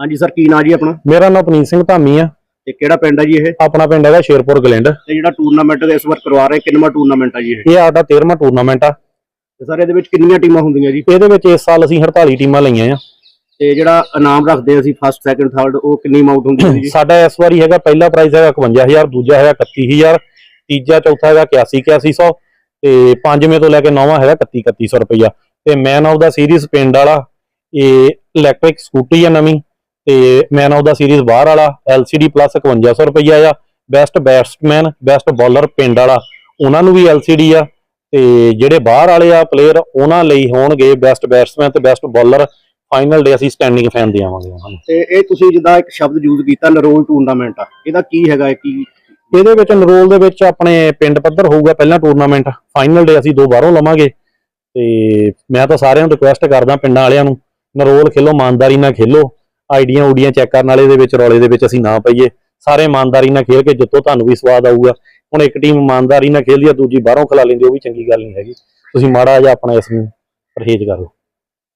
ਹਾਂਜੀ ਸਰ ਕੀ ਨਾਂ ਜੀ ਆਪਣਾ? ਮੇਰਾ ਨਾਮ ਪਨੀਤ ਸਿੰਘ ਧਾਮੀ ਆ। ਤੇ ਕਿਹੜਾ ਪਿੰਡ ਹੈ ਜੀ ਇਹ? ਆਪਣਾ ਪਿੰਡ ਹੈਗਾ ਸ਼ੇਰਪੁਰ ਗਲਿੰਡ। ਤੇ ਜਿਹੜਾ ਟੂਰਨਾਮੈਂਟ ਇਸ ਵਾਰ ਕਰਵਾ ਰਹੇ ਕਿੰਨਵਾਂ ਟੂਰਨਾਮੈਂਟ ਹੈ ਜੀ ਇਹ? ਇਹ ਸਾਡਾ 13ਵਾਂ ਟੂਰਨਾਮੈਂਟ ਆ। ਤੇ ਸਰ ਇਹਦੇ ਵਿੱਚ ਕਿੰਨੀਆਂ ਟੀਮਾਂ ਹੁੰਦੀਆਂ ਜੀ? ਇਹਦੇ ਵਿੱਚ ਇਸ ਸਾਲ ਅਸੀਂ 48 ਟੀਮਾਂ ਲਈਆਂ ਆ। ਤੇ ਜਿਹੜਾ ਇਨਾਮ ਰੱਖਦੇ ਅਸੀਂ ਫਸਟ ਸੈਕੰਡ ਥਰਡ ਉਹ ਕਿੰਨੀ ਅਮਾਉਂਟ ਹੁੰਦੀ ਹੈ ਜੀ? ਸਾਡਾ ਇਸ ਵਾਰੀ ਹੈਗਾ ਪਹਿਲਾ ਪ੍ਰਾਈਜ਼ ਹੈਗਾ 51000 ਦੂਜਾ ਹੈਗਾ 31000 ਤੀਜਾ ਚੌਥਾ ਹੈਗਾ 81 8100 ਤੇ ਪੰਜਵੇਂ ਤੋਂ ਲੈ ਕੇ ਨੌਵਾਂ ਹੈਗਾ 31 3100 ਰੁਪਈਆ। ਤੇ ਮੈਨ ਆਫ ਦਾ ਸੀਰੀਜ਼ ਪਿੰਡ ਵਾਲਾ ਇਹ ਇਲੈਕਟ੍ਰਿਕ ਸਕੂਟੀ ਆ ਨਵੀਂ। ਤੇ ਮੈਨ ਆਫ ਦਾ ਸੀਰੀਜ਼ ਬਾਹਰ ਵਾਲਾ LCD ਪਲੱਸ 5100 ਰੁਪਈਆ ਆ ਬੈਸਟ ਬੈਟਸਮੈਨ ਬੈਸਟ ਬੋਲਰ ਪਿੰਡ ਵਾਲਾ ਉਹਨਾਂ ਨੂੰ ਵੀ LCD ਆ ਤੇ ਜਿਹੜੇ ਬਾਹਰ ਵਾਲੇ ਆ ਪਲੇਅਰ ਉਹਨਾਂ ਲਈ ਹੋਣਗੇ ਬੈਸਟ ਬੈਟਸਮੈਨ ਤੇ ਬੈਸਟ ਬੋਲਰ ਫਾਈਨਲ ਡੇ ਅਸੀਂ ਸਟੈਂਡਿੰਗ ਫੈਨ ਦੇਵਾਂਗੇ ਉਹਨਾਂ ਨੂੰ। ਤੇ ਇਹ ਤੁਸੀਂ ਜਿੱਦਾਂ ਇੱਕ ਸ਼ਬਦ ਯੂਜ਼ ਕੀਤਾ ਨਰੋਲ ਟੂਰਨਾਮੈਂਟ ਆ। ਇਹਦਾ ਕੀ ਹੈਗਾ ਕੀ? ਇਹਦੇ ਵਿੱਚ ਨਰੋਲ ਦੇ ਵਿੱਚ ਆਪਣੇ ਪਿੰਡ ਪੱਧਰ ਹੋਊਗਾ ਪਹਿਲਾ ਟੂਰਨਾਮੈਂਟ ਫਾਈਨਲ ਡੇ ਅਸੀਂ ਦੋ ਬਾਹਰੋਂ ਲਵਾਂਗੇ। ਤੇ ਮੈਂ ਤਾਂ ਸਾਰਿਆਂ ਨੂੰ ਰਿਕੁਐਸਟ ਕਰਦਾ ਪਿੰਡਾਂ ਵਾਲਿਆਂ ਨੂੰ ਨਰੋਲ ਖੇਲੋ ਇਮਾਨਦਾਰੀ ਨਾਲ ਖੇਲੋ। ਆਈਡੀਆਂ ਊਡੀਆਂ ਚੈੱਕ ਕਰਨ ਵਾਲੇ ਦੇ ਵਿੱਚ ਰੌਲੇ ਦੇ ਵਿੱਚ ਅਸੀਂ ਨਾ ਪਈਏ। ਸਾਰੇ ਇਮਾਨਦਾਰੀ ਨਾਲ ਖੇਲ ਕੇ ਜਿੱਤੋ ਤੁਹਾਨੂੰ ਵੀ ਸਵਾਦ ਆਊਗਾ। ਹੁਣ ਇੱਕ ਟੀਮ ਇਮਾਨਦਾਰੀ ਨਾਲ ਖੇਲਦੀ ਆ ਦੂਜੀ ਬਾਹਰੋਂ ਖਿਲਾ ਲੈਂਦੀ ਉਹ ਵੀ ਚੰਗੀ ਗੱਲ ਨਹੀਂ ਹੈਗੀ। ਤੁਸੀਂ ਮਾੜਾ ਜਿਹਾ ਆਪਣਾ ਇਸ ਨੂੰ ਪਰਹੇਜ਼ ਕਰੋ।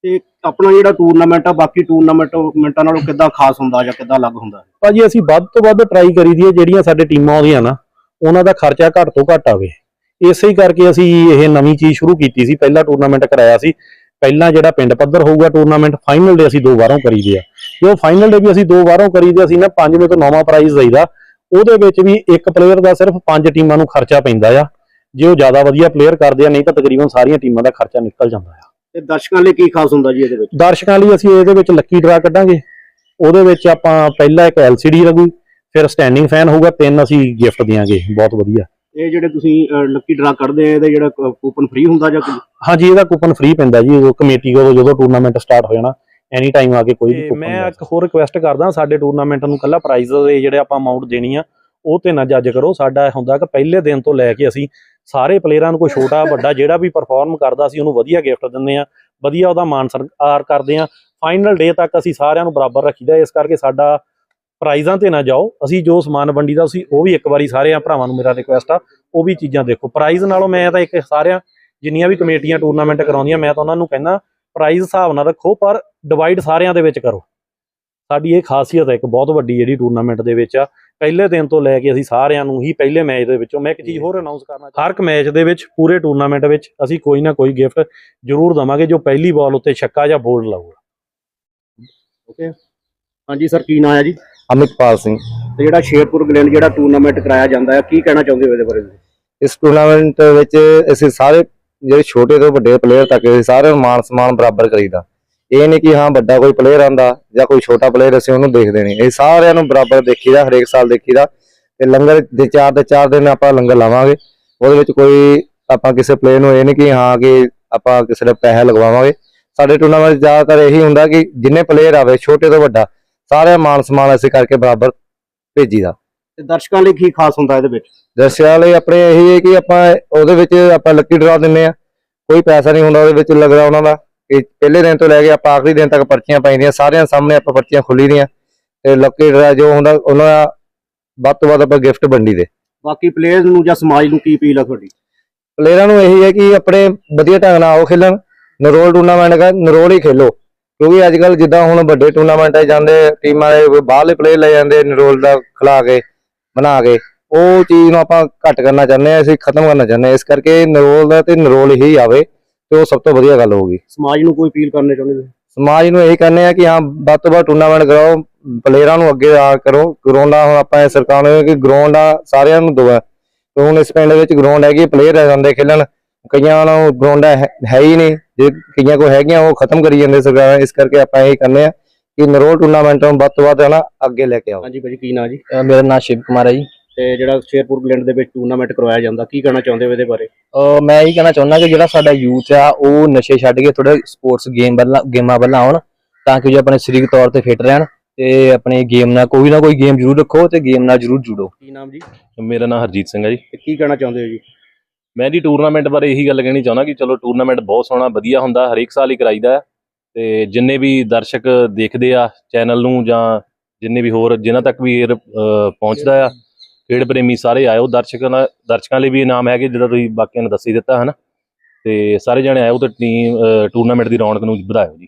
ਤੇ ਆਪਣਾ ਜਿਹੜਾ ਟੂਰਨਾਮੈਂਟ ਆ ਬਾਕੀ ਟੂਰਨਾਮੈਂਟਾਂ ਨਾਲੋਂ ਕਿੱਦਾਂ ਖਾਸ ਹੁੰਦਾ ਜਾਂ ਕਿੱਦਾਂ ਅਲੱਗ ਹੁੰਦਾ? ਭਾਜੀ ਅਸੀਂ ਵੱਧ ਤੋਂ ਵੱਧ ਟਰਾਈ ਕਰੀਦੀ ਹੈ ਜਿਹੜੀਆਂ ਸਾਡੇ ਟੀਮਾਂ ਆਉਂਦੀਆਂ ਨਾ ਉਹਨਾਂ ਦਾ ਖਰਚਾ ਘੱਟ ਤੋਂ ਘੱਟ ਆਵੇ। ਇਸੇ ਹੀ ਕਰਕੇ ਅਸੀਂ ਇਹ ਨਵੀਂ ਚੀਜ਼ ਸ਼ੁਰੂ ਕੀਤੀ ਸੀ ਪਹਿਲਾ ਟੂਰਨਾਮੈਂਟ ਕਰਾਇਆ ਸੀ। ਪਹਿਲਾਂ ਜਿਹੜਾ ਪਿੰਡ ਪੱਧਰ ਹੋਊਗਾ ਟੂਰਨਾਮੈਂਟ ਫਾਈਨਲ ਡੇ ਅਸੀਂ ਦੋ ਵਾਰੋਂ ਕਰੀਦੇ ਆ। ਜੋ ਫਾਈਨਲ ਡੇ ਵੀ ਅਸੀਂ ਦੋ ਵਾਰੋਂ ਕਰੀਦੇ ਅਸੀਂ ਨਾ ਪੰਜਵੇਂ ਤੋਂ ਨੌਵਾਂ ਪ੍ਰਾਈਜ਼ ਦਈਦਾ ਉਹਦੇ ਵਿੱਚ ਵੀ ਇੱਕ ਪਲੇਅਰ ਦਾ ਸਿਰਫ ਪੰਜ ਟੀਮਾਂ ਨੂੰ ਖਰਚਾ ਪੈਂਦਾ ਆ। ਜੇ ਉਹ ਜ਼ਿਆਦਾ ਵਧੀਆ ਪਲੇਅਰ ਕਰਦੇ ਆ ਨਹੀਂ ਤਾਂ ਤਕਰੀਬਨ ਸਾਰੀਆਂ ਟੀਮਾਂ ਦਾ ਖਰਚਾ ਨਿਕਲ ਜਾਂਦਾ ਆ। ਤੇ ਦਰਸ਼ਕਾਂ ਲਈ ਕੀ ਖਾਸ ਹੁੰਦਾ ਜੀ ਇਹਦੇ ਵਿੱਚ? ਦਰਸ਼ਕਾਂ ਲਈ ਅਸੀਂ ਇਹਦੇ ਵਿੱਚ ਲੱਕੀ ਡਰਾ ਕੱਢਾਂਗੇ। ਉਹਦੇ ਵਿੱਚ ਆਪਾਂ ਪਹਿਲਾਂ ਇੱਕ LCD ਲੱਗੂ ਫਿਰ ਸਟੈਂਡਿੰਗ ਫੈਨ ਹੋਊਗਾ ਤਿੰਨ ਅਸੀਂ ਗਿਫਟ ਦਿਆਂਗੇ। ਬਹੁਤ ਵਧੀਆ। ਇਹ ਜਿਹੜੇ ਤੁਸੀਂ ਲੱਕੀ ਡਰਾ ਕੱਢਦੇ ਆ ਇਹਦਾ ਜਿਹੜਾ ਕੂਪਨ ਫ੍ਰੀ ਹੁੰਦਾ ਜਾਂ? ਹਾਂਜੀ ਇਹਦਾ ਕੂਪਨ ਫ੍ਰੀ ਪੈਂਦਾ ਜੀ। ਉਹ ਕਮੇਟੀ ਕੋਲੋਂ ਜਦੋਂ ਟੂਰਨਾਮੈਂਟ ਸਟਾਰਟ ਹੋ ਜਾਣਾ ਐਨੀ ਟਾਈਮ ਆ ਕੇ ਕੋਈ ਵੀ ਕੂਪਨ ਮੈਂ ਇੱਕ ਹੋਰ ਰਿਕੁਐਸਟ ਕਰਦਾ ਸਾਡੇ ਟੂਰਨਾਮੈਂਟ ਨੂੰ ਕੱਲਾ ਪ੍ਰਾਈਜ਼ ਦੇ ਜਿਹੜੇ ਆਪਾਂ ਅਮਾਉਂਟ ਦੇਣੀ ਆ ਉਹ ਤੇ ਨਾ ਜੱਜ ਕਰੋ। ਸਾਡਾ ਹੁੰਦਾ ਕਿ ਪਹਿਲੇ ਦਿਨ ਤੋਂ ਲੈ ਕੇ ਅਸੀਂ ਸਾਰੇ ਪਲੇਅਰਾਂ ਨੂੰ ਕੋਈ ਛੋਟਾ ਵੱਡਾ ਜਿਹੜਾ ਵੀ ਪਰਫਾਰਮ ਕਰਦਾ ਸੀ ਉਹਨੂੰ ਵਧੀਆ ਗਿਫਟ ਦਿੰਦੇ ਆ ਵਧੀਆ ਉਹਦਾ ਮਾਨ ਸਤਿਕਾਰ ਕਰਦੇ ਆ ਫਾਈਨਲ ਡੇ ਤੱਕ ਅਸੀਂ ਸਾਰਿਆਂ ਨੂੰ ਬਰਾਬਰ ਰੱਖੀਦਾ ਇਸ ਕਰਕੇ ਸਾਡਾ ਪ੍ਰਾਈਜ਼ਾਂ ਤੇ ਨਾ ਜਾਓ। ਅਸੀਂ ਜੋ ਸਮਾਨ ਵੰਡੀ ਦਾ ਸੀ ਉਹ ਵੀ ਇੱਕ ਵਾਰੀ ਸਾਰਿਆਂ ਭਰਾਵਾਂ ਨੂੰ ਮੇਰਾ ਰਿਕੁਐਸਟ ਆ ਉਹ ਵੀ ਚੀਜ਼ਾਂ ਦੇਖੋ। ਪ੍ਰਾਈਜ਼ ਨਾਲੋਂ ਮੈਂ ਤਾਂ ਇੱਕ ਸਾਰਿਆਂ ਜਿੰਨੀਆਂ ਵੀ ਕਮੇਟੀਆਂ ਟੂਰਨਾਮੈਂਟ ਕਰਾਉਂਦੀਆਂ ਮੈਂ ਤਾਂ ਉਹਨਾਂ ਨੂੰ ਕਹਿੰਦਾ ਪ੍ਰਾਈਜ਼ ਹਿਸਾਬ ਨਾਲ ਰੱਖੋ ਪਰ ਡਿਵਾਈਡ ਸਾਰਿਆਂ ਦੇ ਵਿੱਚ ਕਰੋ। ਸਾਡੀ ਇਹ ਖਾਸੀਅਤ ਹੈ ਇੱਕ ਬਹੁਤ ਵੱਡੀ ਜਿਹੜੀ ਟੂਰਨਾਮੈਂਟ ਦੇ ਵਿੱਚ ਆ। ਪਹਿਲੇ ਦਿਨ ਤੋਂ ਲੈ ਕੇ ਅਸੀਂ ਸਾਰਿਆਂ ਨੂੰ ਹੀ ਪਹਿਲੇ ਮੈਚ ਦੇ ਵਿੱਚੋਂ ਮੈਂ ਇੱਕ ਚੀਜ਼ ਹੋਰ ਅਨਾਉਂਸ ਕਰਨਾ ਹਰ ਇੱਕ ਮੈਚ ਦੇ ਵਿੱਚ ਪੂਰੇ ਟੂਰਨਾਮੈਂਟ ਵਿੱਚ ਅਸੀਂ ਕੋਈ ਨਾ ਕੋਈ ਗਿਫਟ ਜ਼ਰੂਰ ਦਵਾਂਗੇ ਜੋ ਪਹਿਲੀ ਬਾਲ ਉੱਤੇ ਛੱਕਾ ਜਾਂ ਬੋਲਡ ਲਾਊਗਾ। ਓਕੇ ਹਾਂਜੀ ਸਰ ਕੀ ਨਾਂ ਹੈ ਜੀ? ਅਮਿਤਪਾਲ ਸਿੰਘ। ਤੇ ਜਿਹੜਾ ਸ਼ੇਰਪੁਰ ਗਲੈਂਡ ਜਿਹੜਾ ਟੂਰਨਾਮੈਂਟ ਕਰਾਇਆ ਜਾਂਦਾ ਹੈ ਕੀ ਕਹਿਣਾ ਚਾਹੁੰਦੇ ਹੋ ਇਹਦੇ ਬਾਰੇ ਤੁਸੀਂ? ਇਸ ਟੂਰਨਾਮੈਂਟ ਵਿੱਚ ਅਸੀਂ ਸਾਰੇ ਜਿਹੜੇ ਛੋਟੇ ਤੋਂ ਵੱਡੇ ਪਲੇਅਰ ਤੱਕ ਸਾਰਿਆਂ ਨੂੰ ਮਾਨ ਸਨਮਾਨ ਬਰਾਬਰ ਕਰੀਦਾ। ਇਹ ਨਹੀਂ ਕਿ ਹਾਂ ਵੱਡਾ ਕੋਈ ਪਲੇਅਰ ਆਂਦਾ ਜਾਂ ਕੋਈ ਛੋਟਾ ਪਲੇਅਰ ਅਸੀਂ ਉਹਨੂੰ ਦੇਖਦੇ ਨਹੀਂ। ਇਹ ਸਾਰਿਆਂ ਨੂੰ ਬਰਾਬਰ ਦੇਖੀਦਾ, ਹਰੇਕ ਸਾਲ ਦੇਖੀਦਾ। ਤੇ ਲੰਗਰ ਦੇ ਚਾਰ ਦੇ ਚਾਰ ਦਿਨ ਆਪਾਂ ਲੰਗਰ ਲਾਵਾਂਗੇ। ਉਹਦੇ ਵਿੱਚ ਕੋਈ ਆਪਾਂ ਕਿਸੇ ਪਲੇਅਰ ਨੂੰ ਇਹ ਨਹੀਂ ਕਿ ਹਾਂ ਕਿ ਆਪਾਂ ਕਿਸੇ ਦਾ ਪੈਸਾ ਲਗਵਾਵਾਂਗੇ। ਸਾਡੇ ਟੂਰਨਾਮੈਂਟ ਜ਼ਿਆਦਾਤਰ ਇਹੀ ਹੁੰਦਾ ਕਿ ਜਿੰਨੇ ਪਲੇਅਰ ਆਵੇ, ਛੋਟੇ ਤੋਂ ਵੱਡਾ, ਸਾਰਿਆਂ ਮਾਨ ਸਨਮਾਨ ਅਸੀਂ ਕਰਕੇ ਬਰਾਬਰ ਭੇਜੀਦਾ। ਤੇ ਦਰਸ਼ਕਾਂ ਲਈ ਕੀ ਖਾਸ ਹੁੰਦਾ ਇਹਦੇ ਵਿੱਚ? ਦਰਸ਼ਕਾਂ ਲਈ ਆਪਣੇ ਇਹੀ ਹੈ ਕਿ ਆਪਾਂ ਉਹਦੇ ਵਿੱਚ ਆਪਾਂ ਲੱਕੀ ਡਰਾ ਦਿੰਨੇ ਆ ਕੋਈ ਪੈਸਾ ਨਹੀਂ ਹੁੰਦਾ ਉਹਦੇ ਵਿੱਚ ਲੱਗਦਾ ਉਹਨਾਂ ਦਾ। ਕਿ ਪਹਿਲੇ ਦਿਨ ਤੋਂ ਲੈ ਕੇ ਆਪਾਂ ਆਖਰੀ ਦਿਨ ਤੱਕ ਪਰਚੀਆਂ ਪਾਈਦੀਆਂ। ਸਾਰਿਆਂ ਸਾਹਮਣੇ ਆਪਾਂ ਪਰਚੀਆਂ ਖੁੱਲੀ ਦੀਆਂ ਤੇ ਲੱਕੀ ਡਰਾ ਜੋ ਹੁੰਦਾ ਉਹਨਾਂ ਦਾ ਵੱਧ ਤੋਂ ਵੱਧ ਆਪਾਂ ਗਿਫਟ ਵੰਡੀ ਦੇ। ਬਾਕੀ ਪਲੇਅਰਸ ਨੂੰ ਜਾਂ ਸਮਾਜ ਨੂੰ ਕੀ ਅਪੀਲ ਆ ਤੁਹਾਡੀ? ਪਲੇਅਰਾਂ ਨੂੰ ਇਹੀ ਹੈ ਕਿ ਆਪਣੇ ਵਧੀਆ ਢੰਗ ਨਾਲ ਆਓ ਖੇਲਣ। ਨਰੋਲ ਟੂਰਨਾਮੈਂਟ ਦਾ ਨਰੋਲ ਹੀ ਖੇਲੋ। ਕਿਉਂਕਿ ਅੱਜ ਕੱਲ ਜਿੱਦਾਂ ਹੁਣ ਵੱਡੇ ਟੂਰਨਾਮੈਂਟਾਂ 'ਚ ਜਾਂਦੇ ਟੀਮਾਂ ਦੇ ਬਾਹਰਲੇ ਪਲੇਅਰ ਲੈ ਜਾਂਦੇ ਨਰੋਲ ਦਾ ਖਿਲਾ ਕੇ। ਬਣਾ ਕੇ ਉਹ ਚੀਜ਼ ਨੂੰ ਆਪਾਂ ਘੱਟ ਕਰਨਾ ਚਾਹੁੰਦੇ ਆ ਅਸੀਂ ਖਤਮ ਕਰਨਾ ਚਾਹੁੰਦੇ ਆ ਇਸ ਕਰਕੇ ਨਰੋਲ ਦਾ ਤੇ ਨਰੋਲ ਹੀ ਆਵੇ ਤੇ ਉਹ ਸਭ ਤੋਂ ਵਧੀਆ ਗੱਲ ਹੋਊਗੀ। ਸਮਾਜ ਨੂੰ ਕੋਈ ਅਪੀਲ ਕਰਨੇ ਚਾਹੁੰਦੇ ਤੁਸੀਂ? ਸਮਾਜ ਨੂੰ ਇਹ ਕਹਿੰਦੇ ਆ ਕਿ ਹਾਂ ਵੱਧ ਤੋਂ ਵੱਧ ਟੂਰਨਾਮੈਂਟ ਕਰਾਓ ਪਲੇਅਰਾਂ ਨੂੰ ਅੱਗੇ ਆ ਕਰੋ। ਗਰਾਊਂਡ ਹੁਣ ਆਪਾਂ ਇਹ ਸਰਕਾਰ ਨੂੰ ਕਿ ਗਰਾਊਂਡ ਆ ਸਾਰਿਆਂ ਨੂੰ ਦਵਾ। ਹੁਣ ਇਸ ਪਿੰਡ ਵਿੱਚ ਗਰਾਊਂਡ ਹੈਗੀ ਪਲੇਅਰ ਆ ਜਾਂਦੇ ਖੇਲਣ। ਕਈਆਂ ਨੂੰ ਗਰਾਊਂਡ ਹੈ ਹੈ ਨਹੀਂ। ਜੇ ਕਈਆਂ ਕੋ ਹੈਗੀਆਂ ਉਹ ਖਤਮ ਕਰੀ ਜਾਂਦੇ ਸਰਕਾਰ। ਇਸ ਕਰਕੇ ਆਪਾਂ ਇਹ ਕਹਿੰਦੇ ਆ ਕਿ ਨਰੋਲ ਟੂਰਨਾਮੈਂਟ ਨੂੰ ਵੱਧ ਤੋਂ ਵੱਧ ਹੈ ਨਾ ਅੱਗੇ ਲੈ ਕੇ ਆਓ। ਹਾਂਜੀ ਭਾਜੀ ਕੀ ਨਾਂ ਜੀ? ਅਹ ਮੇਰਾ ਨਾਮ ਸ਼ਿਵ ਕੁਮਾਰ ਹੈ ਜੀ। ਤੇ ਜਿਹੜਾ ਸ਼ੇਰਪੁਰ ਗਲੈਂਡ ਦੇ ਵਿੱਚ ਟੂਰਨਾਮੈਂਟ ਕਰਵਾਇਆ ਜਾਂਦਾ ਕੀ ਕਹਿਣਾ ਚਾਹੁੰਦੇ ਹੋ ਇਹਦੇ ਬਾਰੇ? ਅਹ ਮੈਂ ਇਹ ਕਹਿਣਾ ਚਾਹੁੰਦਾ ਕਿ ਜਿਹੜਾ ਸਾਡਾ ਯੂਥ ਆ ਉਹ ਨਸ਼ੇ ਛੱਡ ਕੇ ਥੋੜਾ ਸਪੋਰਟਸ ਗੇਮ ਵੱਲ ਗੇਮਾਂ ਵੱਲ ਆਉਣ ਤਾਂ ਕਿ ਜੋ ਆਪਣੇ ਸਰੀਰਕ ਤੌਰ ਤੇ ਫਿੱਟ ਰਹਿਣ ਤੇ ਆਪਣੇ ਗੇਮ ਨਾਲ ਕੋਈ ਨਾ ਕੋਈ ਗੇਮ ਜ਼ਰੂਰ ਰੱਖੋ ਤੇ ਗੇਮ ਨਾਲ ਜ਼ਰੂਰ ਜੁੜੋ। ਕੀ ਨਾਮ ਜੀ? ਮੇਰਾ ਨਾਮ ਹਰਜੀਤ ਸਿੰਘ ਹੈ ਜੀ। ਤੇ ਕੀ ਕਹਿਣਾ ਚਾਹੁੰਦੇ ਹੋ ਜੀ? ਮੈਂ ਜੀ ਟੂਰਨਾਮੈਂਟ ਬਾਰੇ ਇਹੀ ਗੱਲ ਕਹਿਣੀ ਚਾਹੁੰਦਾ ਕਿ ਚਲੋ ਟੂਰਨਾਮੈਂਟ ਬਹੁਤ ਸੋਹਣਾ ਵਧੀਆ ਹੁੰਦਾ ਹਰੇਕ ਸਾਲ ਹੀ ਕਰਾਈਦਾ ਹੈ। ਤੇ ਜਿੰਨੇ ਵੀ ਦਰਸ਼ਕ ਦੇਖਦੇ ਆ ਚੈਨਲ ਨੂੰ ਜਾਂ ਜਿੰਨੇ ਵੀ ਹੋਰ, ਜਿਨ੍ਹਾਂ ਤੱਕ ਵੀ ਇਹ ਪਹੁੰਚਦਾ ਆ, ਖੇਡ ਪ੍ਰੇਮੀ ਸਾਰੇ ਆਇਓ ਦਰਸ਼ਕਾਂ ਦਾ ਦਰਸ਼ਕਾਂ ਲਈ ਵੀ ਇਨਾਮ ਹੈਗੇ, ਜਿੱਦਾਂ ਤੁਸੀਂ ਬਾਕੀਆਂ ਨੂੰ ਦੱਸੀ ਦਿੱਤਾ, ਹਨਾ? ਤੇ ਸਾਰੇ ਜਣੇ ਆਇਓ ਤੇ ਟੀਮ ਟੂਰਨਾਮੈਂਟ ਦੀ ਰੌਣਕ ਨੂੰ ਵਧਾਇਓ ਜੀ।